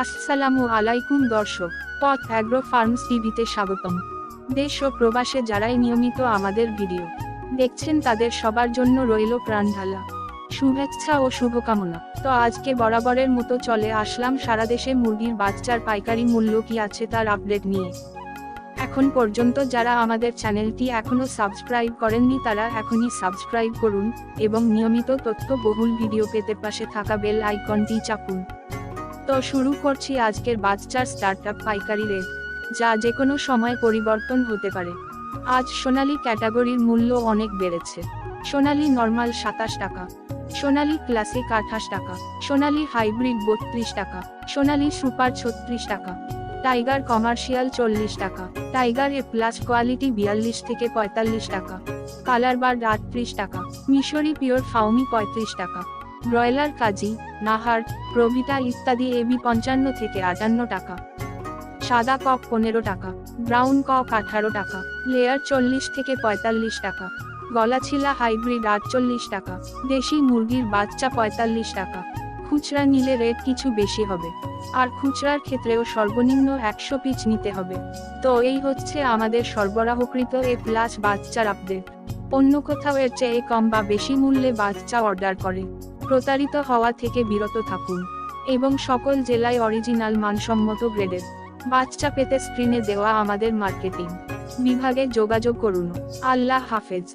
আসসালামু আলাইকুম দর্শক, পথ অ্যাগ্রো ফার্মস টিভিতে স্বাগতম। দেশ ও প্রবাসে যারাই নিয়মিত আমাদের ভিডিও দেখছেন তাদের সবার জন্য রইল প্রাণঢালা। শুভেচ্ছা ও শুভকামনা। তো আজকে বরাবরের মতো চলে আসলাম সারা দেশে মুরগির বাচ্চার পাইকারি মূল্য কি আছে তার আপডেট নিয়ে। এখন পর্যন্ত যারা আমাদের চ্যানেলটি এখনও সাবস্ক্রাইব করেননি তারা এখনই সাবস্ক্রাইব করুন এবং নিয়মিত তথ্য বহুল ভিডিও পেতে পাশে থাকা বেল আইকনটি চাপুন। তো শুরু করছি আজকের বাচ্চার স্টার্টআপ পাইকারি রেট যা যে কোনো সময় পরিবর্তন হতে পারে। আজ সোনালী ক্যাটাগরির মূল্য অনেক বেড়েছে। সোনালী নর্মাল সাতাশ টাকা, সোনালী ক্লাসিক আঠাশ টাকা, সোনালী হাইব্রিড বত্রিশ টাকা, সোনালী সুপার ছত্রিশ টাকা, টাইগার কমার্শিয়াল চল্লিশ টাকা, টাইগার এ প্লাস কোয়ালিটি বিয়াল্লিশ থেকে পঁয়তাল্লিশ টাকা, কালার বার্ড আটত্রিশ টাকা, মিশরি পিওর ফাউমি পঁয়ত্রিশ টাকা ব্রয়লার কাজী, নাহার প্রভিটা ইত্যাদি এবি পঞ্চান্ন থেকে আটান্ন টাকা। সাদা কক পনেরো টাকা, ব্রাউন কক আঠারো টাকা, লেয়ার চল্লিশ থেকে পঁয়তাল্লিশ টাকা, গলাছিলা হাইব্রিড আটচল্লিশ টাকা, দেশি মুরগির বাচ্চা পঁয়তাল্লিশ টাকা। খুচরা নিলে রেট কিছু বেশি হবে। আর খুচরার ক্ষেত্রেও সর্বনিম্ন একশো পিচ নিতে হবে। তো এই হচ্ছে আমাদের সরবরাহকৃত এ প্লাস বাচ্চার আপডেট। অন্য কোথাও এর চেয়ে কম বা বেশি মূল্যে বাচ্চা অর্ডার করে। প্রতারিত হওয়া থেকে বিরত থাকুন, এবং সকল জেলায় অরিজিনাল মানসম্মত গ্রেডের বাচ্চা পেতে স্ক্রিনে দেওয়া আমাদের মার্কেটিং বিভাগে যোগাযোগ করুন। আল্লাহ হাফেজ।